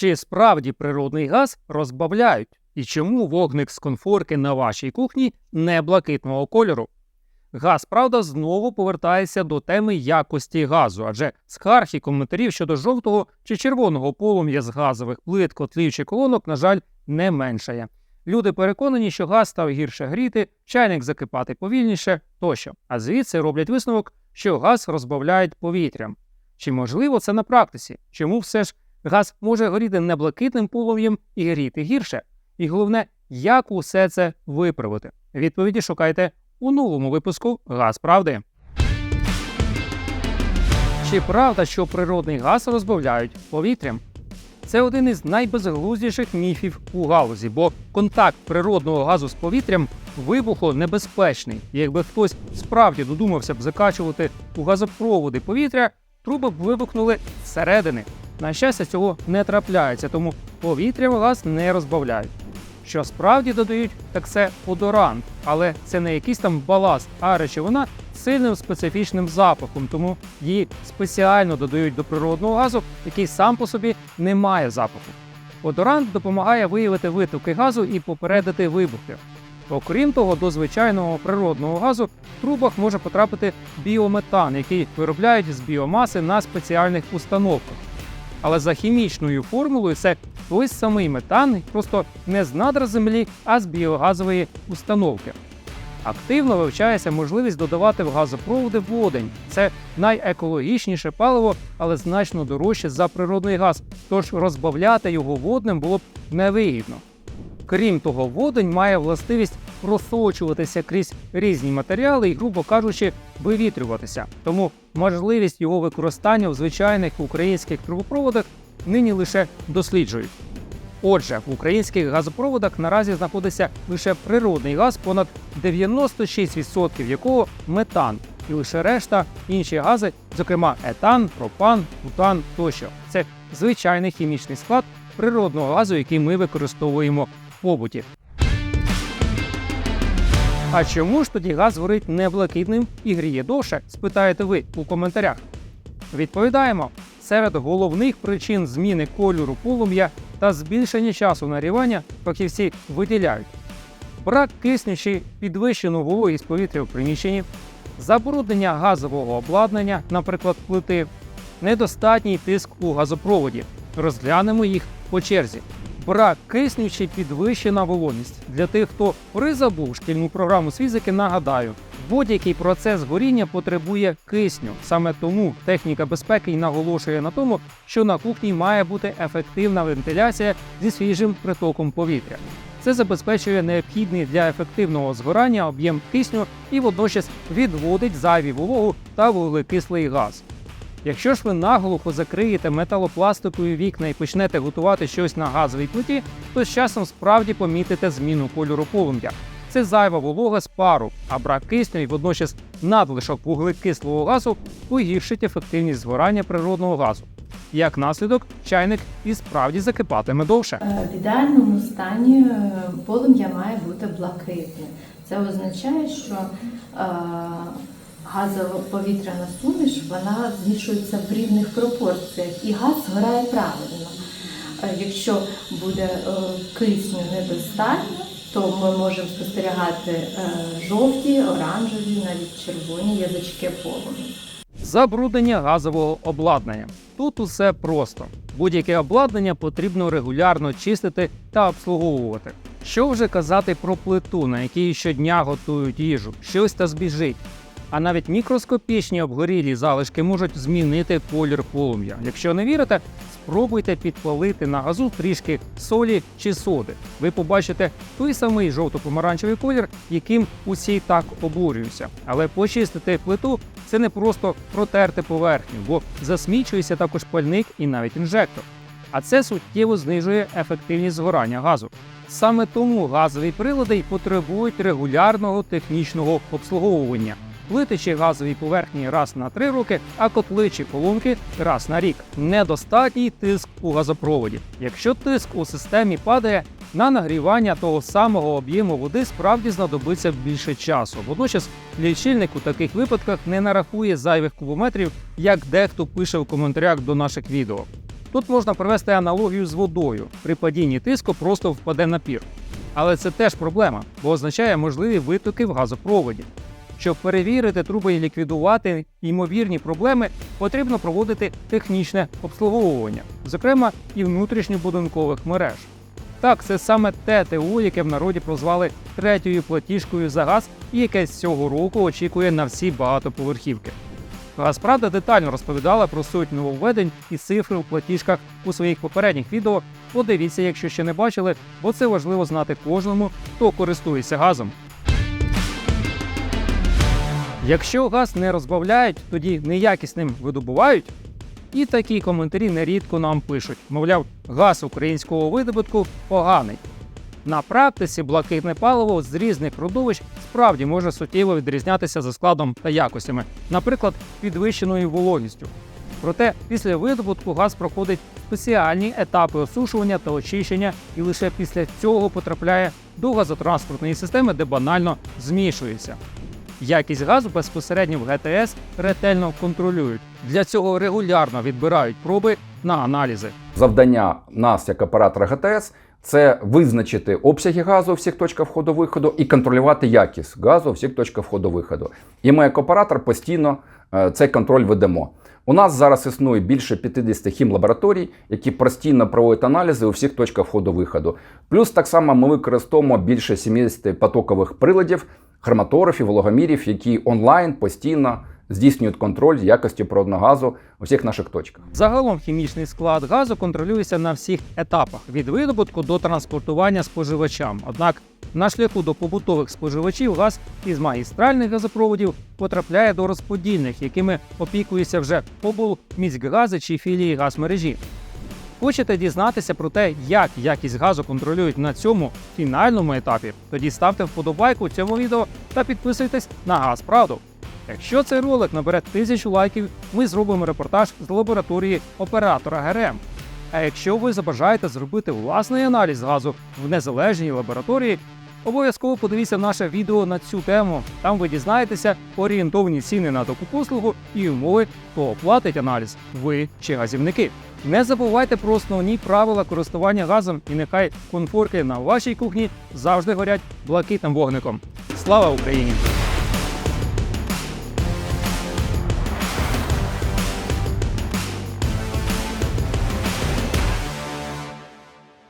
Чи справді природний газ розбавляють? І чому вогник з конфорки на вашій кухні не блакитного кольору? Газ, правда, знову повертається до теми якості газу, адже скарг коментарів щодо жовтого чи червоного полум'я з газових плит, котлів чи колонок, на жаль, не меншає. Люди переконані, що газ став гірше гріти, чайник закипати повільніше тощо. А звідси роблять висновок, що газ розбавляють повітрям. Чи можливо це на практиці? Чому все ж газ може горіти не блакитним полум'ям і гріти гірше? І головне, як усе це виправити? Відповіді шукайте у новому випуску Газ правди. Чи правда, що природний газ розбавляють повітрям? Це один із найбезглуздіших міфів у галузі, бо контакт природного газу з повітрям вибухонебезпечний. І Якби хтось справді додумався б закачувати у газопроводи повітря, труби б вибухнули зсередини. На щастя, цього не трапляється, тому повітря в газ не розбавляють. Що справді додають, так це одорант, але це не якийсь там баласт, а речовина з сильним специфічним запахом, тому її спеціально додають до природного газу, який сам по собі не має запаху. Одорант допомагає виявити витоки газу і попередити вибухи. Окрім того, до звичайного природного газу в трубах може потрапити біометан, який виробляють з біомаси на спеціальних установках. Але за хімічною формулою це той самий метан, просто не з надр землі, а з біогазової установки. Активно вивчається можливість додавати в газопроводи водень. Це найекологічніше паливо, але значно дорожче за природний газ. Тож розбавляти його водним було б невигідно. Крім того, водень має властивість просочуватися крізь різні матеріали і, грубо кажучи, вивітрюватися. Тому можливість його використання в звичайних українських трубопроводах нині лише досліджують. Отже, в українських газопроводах наразі знаходиться лише природний газ, понад 96% якого метан, і лише решта інші гази, зокрема етан, пропан, бутан тощо. Це звичайний хімічний склад природного газу, який ми використовуємо в побуті. А чому ж тоді газ горить не блакитним і гріє довше? Спитаєте ви у коментарях. Відповідаємо: серед головних причин зміни кольору полум'я та збільшення часу нагрівання фахівці виділяють брак кисню підвищену вологість повітря в приміщенні, забруднення газового обладнання, наприклад, плити, недостатній тиск у газопроводі. Розглянемо їх по черзі. Брак кисню чи підвищена вологість. Для тих, хто призабув шкільну програму з фізики, нагадаю, будь-який процес горіння потребує кисню. Саме тому техніка безпеки й наголошує на тому, що на кухні має бути ефективна вентиляція зі свіжим притоком повітря. Це забезпечує необхідний для ефективного згорання об'єм кисню і водночас відводить зайві вологу та вуглекислий газ. Якщо ж ви наголухо закриєте металопластикові вікна і почнете готувати щось на газовій плиті, то з часом справді помітите зміну кольору полум'я. Це зайва волога з пару, а брак кисню і водночас надлишок вуглекислого газу погіршить ефективність згорання природного газу. Як наслідок, чайник і справді закипатиме довше. Е, В ідеальному стані е, полум'я має бути блакитне. Це означає, що е, газово-повітряна суміш вона змішується в рівних пропорціях і газ згорає правильно. Е, Якщо буде е, кисню недостатньо, то ми можемо спостерігати е, жовті, оранжеві, навіть червоні язички полум'я. Забруднення газового обладнання. Тут усе просто. Будь-яке обладнання потрібно регулярно чистити та обслуговувати. Що вже казати про плиту, на якій щодня готують їжу, щось та збіжить. А навіть мікроскопічні обгорілі залишки можуть змінити колір полум'я. Якщо не вірите, спробуйте підпалити на газу трішки солі чи соди. Ви побачите той самий жовто-помаранчевий колір, яким усі так обурюються. Але почистити плиту це не просто протерти поверхню, бо засмічується також пальник і навіть інжектор. А це суттєво знижує ефективність згорання газу. Саме тому газові прилади й потребують регулярного технічного обслуговування. Плити чи газові поверхні раз на три роки, а котли чи колонки раз на рік. Недостатній тиск у газопроводі. Якщо тиск у системі падає, на нагрівання того самого об'єму води справді знадобиться більше часу. Водночас лічильник у таких випадках не нарахує зайвих кубометрів, як дехто пише в коментарях до наших відео. Тут можна провести аналогію з водою. При падінні тиску просто впаде напір. Але це теж проблема, бо означає можливі витоки в газопроводі. Щоб перевірити труби і ліквідувати ймовірні проблеми, потрібно проводити технічне обслуговування, зокрема і внутрішньобудинкових мереж. Так, це саме те яке в народі прозвали третьою платіжкою за газ, і яке з цього року очікує на всі багатоповерхівки. Газправда детально розповідала про суть нововведень і цифри у платіжках у своїх попередніх відео. Подивіться, якщо ще не бачили, бо це важливо знати кожному, хто користується газом. Якщо газ не розбавляють, тоді неякісним видобувають. І такі коментарі нерідко нам пишуть: мовляв, газ українського видобутку поганий. На практиці блакитне паливо з різних родовищ справді може суттєво відрізнятися за складом та якостями, наприклад, підвищеною вологістю. Проте після видобутку газ проходить спеціальні етапи осушування та очищення, і лише після цього потрапляє до газотранспортної системи, де банально змішується. Якість газу безпосередньо в ГТС ретельно контролюють. Для цього регулярно відбирають проби на аналізи. Завдання нас, як оператора ГТС, це визначити обсяги газу у всіх точках входу-виходу і контролювати якість газу у всіх точках входу-виходу. І ми, як оператор, постійно е, цей контроль ведемо. У нас зараз існує більше 50 хімлабораторій, які постійно проводять аналізи у всіх точках входу-виходу. Плюс так само ми використовуємо більше 70 потокових приладів, хроматографів, вологомірів, які онлайн постійно здійснюють контроль якості природного газу у всіх наших точках. Загалом хімічний склад газу контролюється на всіх етапах від видобутку до транспортування споживачам. Однак на шляху до побутових споживачів газ із магістральних газопроводів потрапляє до розподільних, якими опікується вже побул міськгази чи філії газмережі. Хочете дізнатися про те, як якість газу контролюють на цьому фінальному етапі? Тоді ставте вподобайку цьому відео та підписуйтесь на Газправду. Якщо цей ролик набере тисячу лайків, ми зробимо репортаж з лабораторії оператора ГРМ. А якщо ви забажаєте зробити власний аналіз газу в незалежній лабораторії, обов'язково подивіться наше відео на цю тему. Там ви дізнаєтеся орієнтовні ціни на таку послугу і умови, хто оплатить аналіз, ви чи газівники. Не забувайте про основні правила користування газом, і нехай конфорки на вашій кухні завжди горять блакитним вогником. Слава Україні!